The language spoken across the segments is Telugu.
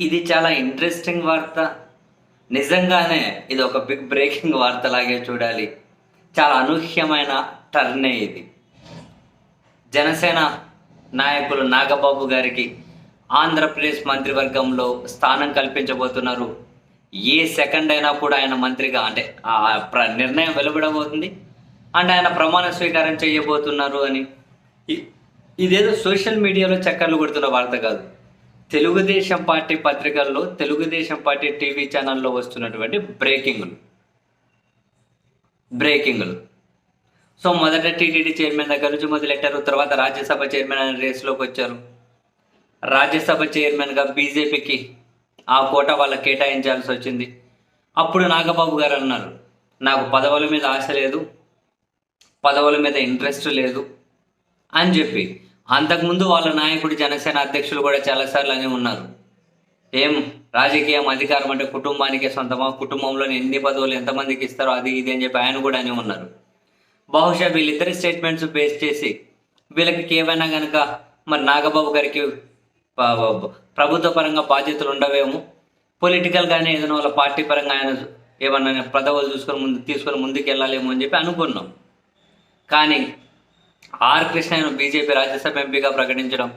ఇది చాలా ఇంట్రెస్టింగ్ వార్త. నిజంగానే ఇది ఒక బిగ్ బ్రేకింగ్ వార్త లాగే చూడాలి. చాలా అనూహ్యమైన టర్నే ఇది. జనసేన నాయకులు నాగబాబు గారికి ఆంధ్రప్రదేశ్ మంత్రివర్గంలో స్థానం కల్పించబోతున్నారు. ఏ సెకండ్ అయినా కూడా ఆయన మంత్రిగా అంటే ఆ ప్ర- నిర్ణయం వెలువడబోతుంది. అండ్ ఆయన ప్రమాణ స్వీకారం చేయబోతున్నారు అని. ఇదేదో సోషల్ మీడియాలో చక్కర్లు కొడుతున్న వార్త కాదు. తెలుగుదేశం పార్టీ పత్రికల్లో తెలుగుదేశం పార్టీ టీవీ ఛానల్లో వస్తున్నటువంటి బ్రేకింగ్లు. బ్రేకింగ్లు. సో మొదట టీటీడీ చైర్మన్ దగ్గర నుంచి మొదలెట్టారు తర్వాత రాజ్యసభ చైర్మన్ అనే రేస్లోకి వచ్చారు. రాజ్యసభ చైర్మన్గా బీజేపీకి ఆ కోట వాళ్ళకి కేటాయించాల్సి వచ్చింది. అప్పుడు నాగబాబు గారు అన్నారు నాకు పదవుల మీద ఆశ లేదు పదవుల మీద ఇంట్రెస్ట్ లేదు అని చెప్పి అంతకుముందు వాళ్ళ నాయకుడు జనసేన అధ్యక్షులు కూడా చాలాసార్లు అని ఉన్నారు. ఏం రాజకీయం అధికారం అంటే కుటుంబానికే సొంతమా? కుటుంబంలోని ఎన్ని పదవులు ఎంతమందికి ఇస్తారో అది ఇది అని చెప్పి ఆయన కూడా అని ఉన్నారు. బహుశా వీళ్ళిద్దరి స్టేట్మెంట్స్ బేస్ చేసి వీళ్ళకి ఏమైనా కనుక మరి నాగబాబు గారికి ప్రభుత్వ పరంగా బాధ్యతలు ఉండవేమో? పొలిటికల్గానే ఏదైనా వాళ్ళ పార్టీ పరంగా ఆయన ఏమన్నా పదవులు చూసుకొని ముందు తీసుకొని ముందుకు వెళ్ళాలేమో అని చెప్పి అనుకున్నాం. కానీ ఆర్ కృష్ణను బీజేపీ రాజ్యసభ ఎంపీగా ప్రకటించడం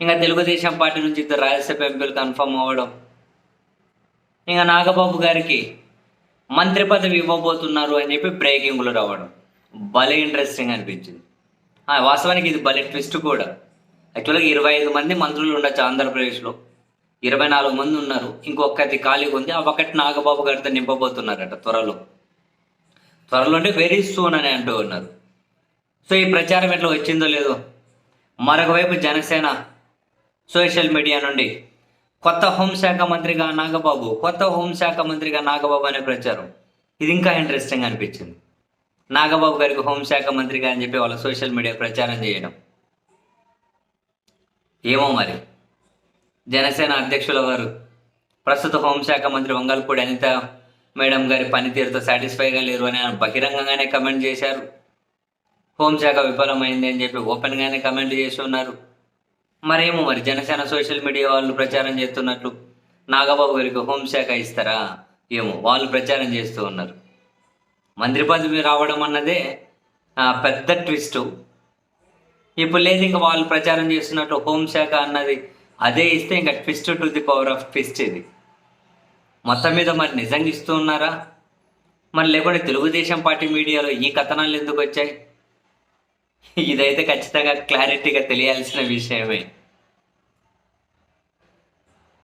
ఇంకా తెలుగుదేశం పార్టీ నుంచి ఇద్దరు రాజ్యసభ ఎంపీలు కన్ఫర్మ్ అవ్వడం. ఇంకా నాగబాబు గారికి మంత్రి పదవి ఇవ్వబోతున్నారు అని చెప్పి బ్రేకింగ్లు రావడం. భలే ఇంట్రెస్టింగ్ అనిపించింది. ఆ, వాస్తవానికి ఇది భలే ట్విస్ట్ కూడా. యాక్చువల్గా ఇరవై ఐదు మంది మంత్రులు ఉండొచ్చు ఆంధ్రప్రదేశ్లో. ఇరవై నాలుగు మంది ఉన్నారు. ఇంకొకటి ఖాళీగా ఉంది. ఆ ఒకటి నాగబాబు గారితో నింపబోతున్నారట త్వరలో. త్వరలో అంటే వెరీ సూన్ అని అంటూ ఉన్నారు. సో ఈ ప్రచారం ఎట్లా వచ్చిందో లేదో. మరొక వైపు జనసేన సోషల్ మీడియా నుండి కొత్త హోంశాఖ మంత్రిగా నాగబాబు కొత్త హోంశాఖ మంత్రిగా నాగబాబు అనే ప్రచారం. ఇది ఇంకా ఇంట్రెస్టింగ్ అనిపించింది. నాగబాబు గారికి హోంశాఖ మంత్రిగా అని చెప్పి వాళ్ళ సోషల్ మీడియా ప్రచారం చేయడం. ఏమో మరి. జనసేన అధ్యక్షుల వారు ప్రస్తుత హోంశాఖ మంత్రి వంగల్పూడి అనిత మేడం గారి పనితీరుతో సాటిస్ఫైగా లేరు అని బహిరంగంగానే కమెంట్ చేశారు. హోంశాఖ విఫలమైంది అని చెప్పి ఓపెన్గానే కమెంట్ చేసి ఉన్నారు. మరేమో మరి జనసేన సోషల్ మీడియా వాళ్ళు ప్రచారం చేస్తున్నట్లు నాగబాబు గారికి హోంశాఖ ఇస్తారా? ఏమో వాళ్ళు ప్రచారం చేస్తూ ఉన్నారు. మంత్రి పదవి రావడం అన్నదే పెద్ద ట్విస్ట్ ఇప్పుడు లేదు ఇంకా వాళ్ళు ప్రచారం చేస్తున్నట్లు హోంశాఖ అన్నది అదే ఇస్తే ఇంకా twist to the power of twist ఇది. మొత్తం మీద మరి నిజంగా ఇస్తూ ఉన్నారా? మరి లేకుంటే తెలుగుదేశం పార్టీ మీడియాలో ఈ కథనాలు ఎందుకు వచ్చాయి? ఇదైతే ఖచ్చితంగా క్లారిటీగా తెలియాల్సిన విషయమే.